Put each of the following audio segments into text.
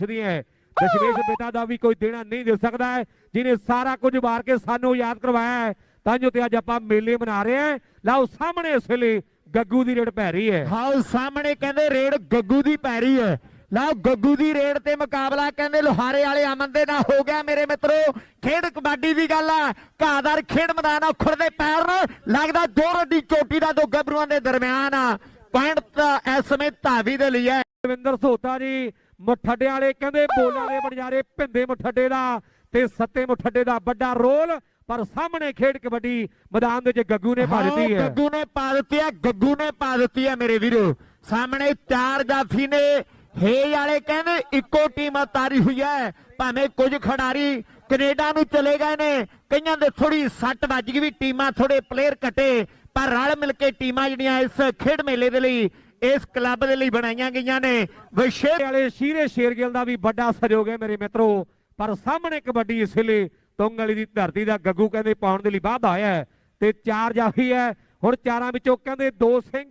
ਪੁੱਛਦੀ ਹੈ। ਦਸ਼ਮੇਸ਼ ਪਿਤਾ ਦਾ ਵੀ ਕੋਈ ਦੇਣਾ ਨਹੀਂ ਦੇ ਸਕਦਾ ਹੈ। ਜਿਨੇ ਸਾਰਾ ਕੁਝ ਵਾਰ ਕੇ ਸਾਨੂੰ ਯਾਦ ਕਰਵਾਇਆ ਹੈ, ਤਾਂ ਜੋ ਤੇ ਅੱਜ ਆਪਾਂ ਮੇਲੇ ਮਨਾ ਰਹੇ ਹਾਂ। ਲਓ, ਸਾਹਮਣੇ ਇਸ ਵੇਲੇ ਗੱਗੂ ਦੀ ਰੇਡ ਪੈ ਰਹੀ ਹੈ। ਹਾਉ ਸਾਹਮਣੇ ਕਹਿੰਦੇ ਰੇਡ ਗੱਗੂ ਦੀ ਪੈ ਰਹੀ ਹੈ। ਲਓ, ਗੱਗੂ ਦੀ ਰੇਡ ਤੇ ਮੁਕਾਬਲਾ ਕਹਿੰਦੇ ਲੋਹਾਰੇ ਵਾਲੇ ਅਮਨ ਦੇ ਨਾਲ ਹੋ ਗਿਆ ਮੇਰੇ ਮਿੱਤਰੋ। ਖੇਡ ਕਬੱਡੀ ਦੀ ਗੱਲ ਆ। ਘਾਦਾਰ ਖੇਡ ਮੈਦਾਨ ਆ, ਖੁਰਦੇ ਪੈਰ ਲੱਗਦਾ ਦੋ ਰੱਡੀ ਚੋਟੀ ਦਾ ਦੋ ਗੱਭਰੂਆਂ ਦੇ ਦਰਮਿਆਨ ਆ। ਪੁਆਇੰਟ ਇਸ ਸਮੇਂ ਧਾਵੀ ਦੇ ਲਈ ਹੈ। ਰਵਿੰਦਰ ਸੋਤਾ ਜੀ, ਮੁੱਠੱਡੇ ਵਾਲੇ ਕਹਿੰਦੇ ਬੋਲਾਂ ਦੇ ਬਣਜਾਰੇ ਭਿੰਦੇ ਮੁੱਠੱਡੇ ਦਾ ਤੇ ਸੱਤੇ ਮੁੱਠੱਡੇ ਦਾ ਵੱਡਾ ਰੋਲ, ਪਰ ਸਾਹਮਣੇ ਖੇਡ ਕਬੱਡੀ ਮੈਦਾਨ ਦੇ ਵਿੱਚ ਗੱਗੂ ਨੇ ਪਾ ਦਿੱਤੀ ਹੈ। ਗੱਗੂ ਨੇ ਪਾ ਦਿੱਤੀ ਹੈ, ਗੱਗੂ ਨੇ ਪਾ ਦਿੱਤੀ ਹੈ ਮੇਰੇ ਵੀਰੋ। ਸਾਹਮਣੇ ਚਾਰ ਜਾਫੀ ਨੇ ਹੇ ਵਾਲੇ ਕਹਿੰਦੇ ਇੱਕੋ ਟੀਮ ਤਾਰੀ ਹੋਈ ਹੈ। ਭਾਵੇਂ ਕੁਝ ਖਿਡਾਰੀ ਕੈਨੇਡਾ ਨੂੰ ਚਲੇ ਗਏ ਨੇ, ਕਈਆਂ ਦੇ ਥੋੜੀ ਸੱਟ ਵੱਜ ਗਈ ਵੀ ਟੀਮਾਂ ਥੋੜੇ ਪਲੇਅਰ ਘਟੇ, ਪਰ ਰਲ ਮਿਲ ਕੇ ਟੀਮਾਂ ਜਿਹੜੀਆਂ ਇਸ ਖੇਡ ਮੇਲੇ ਦੇ ਲਈ ਇਸ ਕਲੱਬ ਦੇ ਲਈ ਬਣਾਈਆਂ ਗਈਆਂ ਨੇ। ਵਿਸ਼ੇਸ਼ ਵਾਲੇ ਸ਼ੀਰੇ ਸ਼ੇਰਗਿੱਲ ਦਾ ਵੀ ਵੱਡਾ ਸਹਿਯੋਗ ਹੈ ਮੇਰੇ ਮਿੱਤਰੋ। ਪਰ ਸਾਹਮਣੇ ਕਬੱਡੀ ਇਸ ਵੇਲੇ ਤੁੰਗ ਦੀ ਧਰਤੀ ਦਾ ਗੱਗੂ ਕਹਿੰਦੇ ਪਾਉਣ ਦੇ ਲਈ ਵਾਧਾ ਆਇਆ ਤੇ ਚਾਰ ਜਾਫੀ ਹੈ। ਹੁਣ ਚਾਰਾਂ ਵਿੱਚੋਂ ਕਹਿੰਦੇ ਦੋ ਸਿੰਘ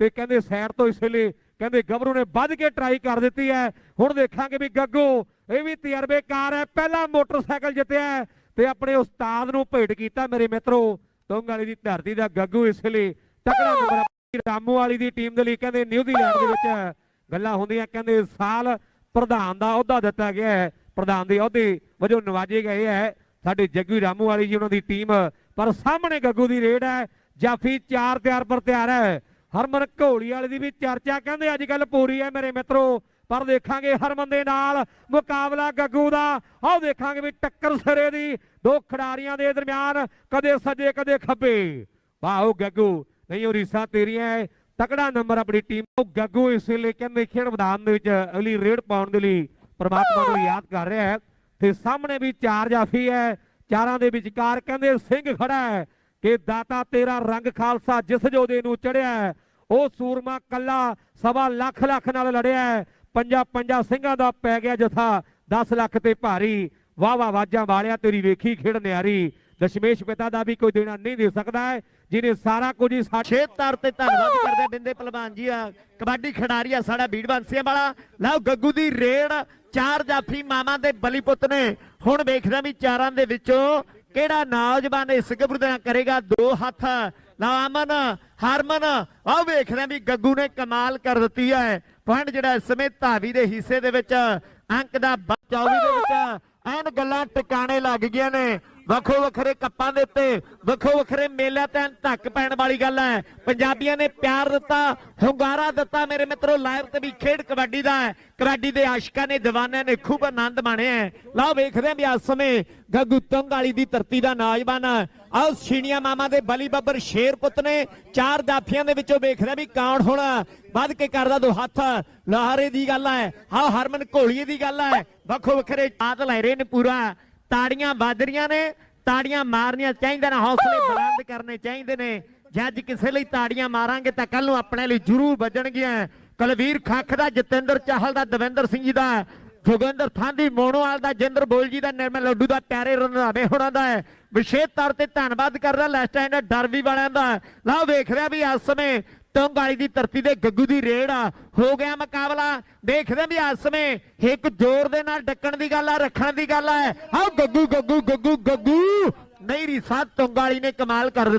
ਤੇ ਕਹਿੰਦੇ ਸਾਈਡ ਤੋਂ ਇਸ ਲਈ ਕਹਿੰਦੇ ਗੱਭਰੂ ਨੇ ਵੱਧ ਕੇ ਟਰਾਈ ਕਰ ਦਿੱਤੀ ਹੈ। ਹੁਣ ਦੇਖਾਂਗੇ ਵੀ ਗੱਗੂ, ਇਹ ਵੀ ਤਜਰਬੇਕਾਰ ਹੈ। ਪਹਿਲਾ ਮੋਟਰਸਾਈਕਲ ਜਿੱਤਿਆ ਤੇ ਆਪਣੇ ਉਸਤਾਦ ਨੂੰ ਭੇਟ ਕੀਤਾ ਮੇਰੇ ਮਿੱਤਰੋ। ਤੁੰਗ ਵਾਲੀ ਦੀ ਧਰਤੀ ਦਾ ਗੱਗੂ ਇਸ ਲਈ ਤਕੜਾ ਰਾਮੂ ਵਾਲੀ ਦੀ ਟੀਮ ਦੇ ਲਈ ਕਹਿੰਦੇ ਨਿਊਜ਼ੀਲੈਂਡ ਦੇ ਵਿੱਚ ਗੱਲਾਂ ਹੁੰਦੀਆਂ, ਕਹਿੰਦੇ ਸਾਲ ਪ੍ਰਧਾਨ ਦਾ ਅਹੁਦਾ ਦਿੱਤਾ ਗਿਆ ਹੈ, ਪ੍ਰਧਾਨ ਦੇ ਅਹੁਦੇ ਵਜੋਂ ਨਵਾਜੇ ਗਏ ਹੈ ਸਾਡੇ ਜੱਗੂ ਰਾਮੂ ਵਾਲੀ ਜੀ ਉਹਨਾਂ ਦੀ ਟੀਮ ਪਰ ਸਾਹਮਣੇ ਗੱਗੂ ਦੀ ਰੇਡ ਹੈ, ਜਾਫੀ ਚਾਰ ਤਿਆਰ ਪਰ ਤਿਆਰ ਹੈ, ਹਰਮਨ ਘੋਲੀ ਵਾਲੇ ਦੀ ਵੀ ਚਰਚਾ ਕਹਿੰਦੇ ਅੱਜ ਕੱਲ ਪੂਰੀ ਹੈ ਮੇਰੇ ਮਿੱਤਰੋ, ਪਰ ਦੇਖਾਂਗੇ ਹਰਮਨ ਦੇ ਨਾਲ ਮੁਕਾਬਲਾ ਗੱਗੂ ਦਾ ਆਓ ਦੇਖਾਂਗੇ ਵੀ ਟੱਕਰ ਸਿਰੇ ਦੀ ਦੋ ਖਿਡਾਰੀਆਂ ਦੇ ਦਰਮਿਆਨ ਕਦੇ ਸੱਜੇ ਕਦੇ ਖੱਬੇ ਵਾਓ ਗੱਗੂ ਨਹੀਂ ਉਹ ਰੀਸਾਂ ਤੇਰੀਆਂ ਹੈ ਤਕੜਾ ਨੰਬਰ ਆਪਣੀ ਟੀਮ ਉਹ ਗੱਗੂ ਇਸ ਵੇਲੇ ਕਹਿੰਦੇ ਖੇਡ ਮੈਦਾਨ ਦੇ ਵਿੱਚ ਅਗਲੀ ਰੇਡ ਪਾਉਣ ਦੇ ਲਈ ਪ੍ਰਮਾਤਮਾ ਨੂੰ ਯਾਦ ਕਰ ਰਿਹਾ ਹੈ। ਤੇ ਸਾਹਮਣੇ ਵੀ ਚਾਰ ਜਾਫੀ ਹੈ ਚਾਰਾਂ ਦੇ ਵਿਚਕਾਰ ਕਹਿੰਦੇ ਸਿੰਘ ਖੜਾ ਹੈ ਕਿ ਦਾਤਾ ਤੇਰਾ ਰੰਗ ਖਾਲਸਾ ਜਿਸ ਜੋਦੇ ਨੂੰ ਚੜਿਆ ਹੈ, ਉਹ ਸੂਰਮਾ ਕੱਲਾ ਸਵਾ ਲੱਖ ਲੱਖ ਨਾਲ ਲੜਿਆ ਹੈ। ਪੰਜਾ ਪੰਜਾ ਸਿੰਘਾਂ ਦਾ ਪੈ ਗਿਆ ਜਥਾ 10 ਲੱਖ ਤੇ ਭਾਰੀ। ਵਾਹ ਵਾਹ ਵਾਜਾਂ ਵਾਲਿਆ, ਤੇਰੀ ਵੇਖੀ ਖੇਡ ਨਿਆਰੀ। ਦਸ਼ਮੇਸ਼ ਪਿਤਾ ਦਾ ਵੀ ਕੋਈ ਦੇਣਾ ਨਹੀਂ ਦੇ ਸਕਦਾ ਹੈ ਜਿਹਨੇ ਸਾਰਾ ਕੁਝ ਹੀ ਸਾਡੇ ਤਰ ਤੇ ਧੰਨਵਾਦ ਕਰਦੇ ਬਿੰਦੇ ਪਹਿਲਵਾਨ ਜੀ ਆ ਕਬੱਡੀ ਖਿਡਾਰੀ ਆ ਸਾਡਾ ਬੀੜ ਬੰਸੀਆਂ ਵਾਲਾ। ਲਓ ਗੱਗੂ ਦੀ ਰੇਡ ਚਾਰ ਜਾਫੀ ਮਾਮਾ ਦੇ ਬਲੀ ਪੁੱਤ ਨੇ। ਹੁਣ ਵੇਖਦਾ ਵੀ ਚਾਰਾਂ ਦੇ ਵਿੱਚੋਂ ਕਿਹੜਾ ਨੌਜਵਾਨ ਇਸ ਗੱਭਰੂ ਦਾ ਕਰੇਗਾ ਦੋ ਹੱਥ। ਲਓ ਅਮਨ ਹਰਮਨ ਆਹ ਵੇਖਦੇ ਵੀ ਗੱਗੂ ਨੇ ਕਮਾਲ ਕਰ ਦਿੱਤੀ ਹੈ। ਪੁਆਇੰਟ ਜਿਹੜਾ ਇਸ ਸਮੇਂ ਧਾਵੀ ਦੇ ਹਿੱਸੇ ਦੇ ਵਿੱਚ ਅੰਕ ਦਾ 24 ਦੇ ਵਿੱਚ ਐਨ ਗੱਲਾਂ ਟਿਕਾਣੇ ਲੱਗ ਗਈਆਂ ਨੇ। ਵੱਖੋ ਵੱਖਰੇ ਕੱਪਾਂ ਦੇ ਉੱਤੇ ਵੱਖੋ ਵੱਖਰੇ ਮੇਲਿਆਂ ਤੇ ਧੱਕ ਪੈਣ ਵਾਲੀ ਗੱਲ ਹੈ। ਪੰਜਾਬੀਆਂ ਨੇ ਪਿਆਰ ਦਿੱਤਾ, ਹੁੰਗਾਰਾ ਦਿੱਤਾ। ਮੇਰੇ ਮਿੱਤਰੋ ਲਾਈਵ ਤੇ ਵੀ ਖੇਡ ਕਬੱਡੀ ਦਾ ਹੈ। ਕਬੱਡੀ ਦੇ ਆਸ਼ਿਕਾਂ ਨੇ ਦੀਵਾਨਿਆਂ ਨੇ ਖੂਬ ਆਨੰਦ ਮਾਣਿਆ ਲਓ, ਵੇਖਦੇ ਹਾਂ ਵੀ ਇਸ ਸਮੇਂ ਗੱਗੂ ਤੰਗ ਦੀ ਧਰਤੀ ਦਾ ਨੌਜਵਾਨ ਆਹ ਛੀਣੀਆਂ ਮਾਮਾ ਦੇ ਬਲੀ ਬੱਬਰ ਸ਼ੇਰ ਪੁੱਤ ਨੇ ਚਾਰ ਦਾਫੀਆਂ ਦੇ ਵਿੱਚੋਂ ਵੇਖਦੇ ਵੀ ਕੌਣ ਹੁਣ ਵੱਧ ਕੇ ਕਰਦਾ ਦੋ ਹੱਥ। ਲਾਹਰੇ ਦੀ ਗੱਲ ਹੈ ਹਾਂ ਹਰਮਨ ਘੋਲੀਏ ਦੀ ਗੱਲ ਹੈ। ਵੱਖੋ ਵੱਖਰੇ ਆਤ ਲੈ ਰਹੇ ਨੇ ਪੂਰਾ ਤਾੜੀਆਂ ਵੱਜ ਰਹੀਆਂ ਨੇ ਤਾੜੀਆਂ ਮਾਰਨੀਆਂ ਚਾਹੀਦੀਆਂ ਨੇ ਹੌਸਲੇ ਬੁਲੰਦ ਕਰਨੇ ਚਾਹੀਦੇ ਨੇ। ਜੇ ਅੱਜ ਕਿਸੇ ਲਈ ਤਾੜੀਆਂ ਮਾਰਾਂਗੇ ਤਾਂ ਕੱਲ ਨੂੰ ਆਪਣੇ ਲਈ ਜ਼ਰੂਰ ਵੱਜਣਗੀਆਂ। ਕੁਲਵੀਰ ਖੱਖ ਦਾ ਜਤਿੰਦਰ ਚਾਹਲ ਦਾ ਦਵਿੰਦਰ ਸਿੰਘ ਜੀ ਦਾ ਜੋਗਿੰਦਰ ਥਾਂਦੀ ਮੋਣੋਵਾਲ ਦਾ ਜਿੰਦਰ ਬੋਲ ਜੀ ਦਾ ਨਿਰਮਲ ਲੱਡੂ ਦਾ ਪਿਆਰੇ ਰੰਧਾਵੇ ਹੋਣਾ ਦਾ ਹੈ। ਵਿਸ਼ੇਸ਼ ਤੌਰ ਤੇ ਧੰਨਵਾਦ ਕਰਦਾ ਲੈਫਟ ਹੈਂਡ ਡਰਬੀ ਵਾਲਿਆਂ ਦਾ। ਲਓ ਵੇਖ ਰਿਹਾ ਵੀ ਇਸ ਸਮੇਂ ਟੰਗ ਵਾਲੀ ਦੀ ਧਰਤੀ ਦੇ ਗੱਗੂ ਦੀ ਰੇੜ ਆ। ਹੋ ਗਿਆ ਮੁਕਾਬਲਾ। ਦੇਖਦੇ ਵੀ ਇਸ ਸਮੇਂ ਇੱਕ ਜ਼ੋਰ ਦੇ ਨਾਲ ਡੱਕਣ ਦੀ ਗੱਲ ਆ, ਰੱਖਣ ਦੀ ਗੱਲ ਆ। ਆਓ ਗੱਗੂ ਗੱਗੂ ਗੱਗੂ ਗੱਗੂ। ਨਹੀਂ ਰੀ ਸਾਧ ਟੰਗ ਵਾਲੀ ਨੇ ਕਮਾਲ ਕਰ ਦਿੱਤਾ।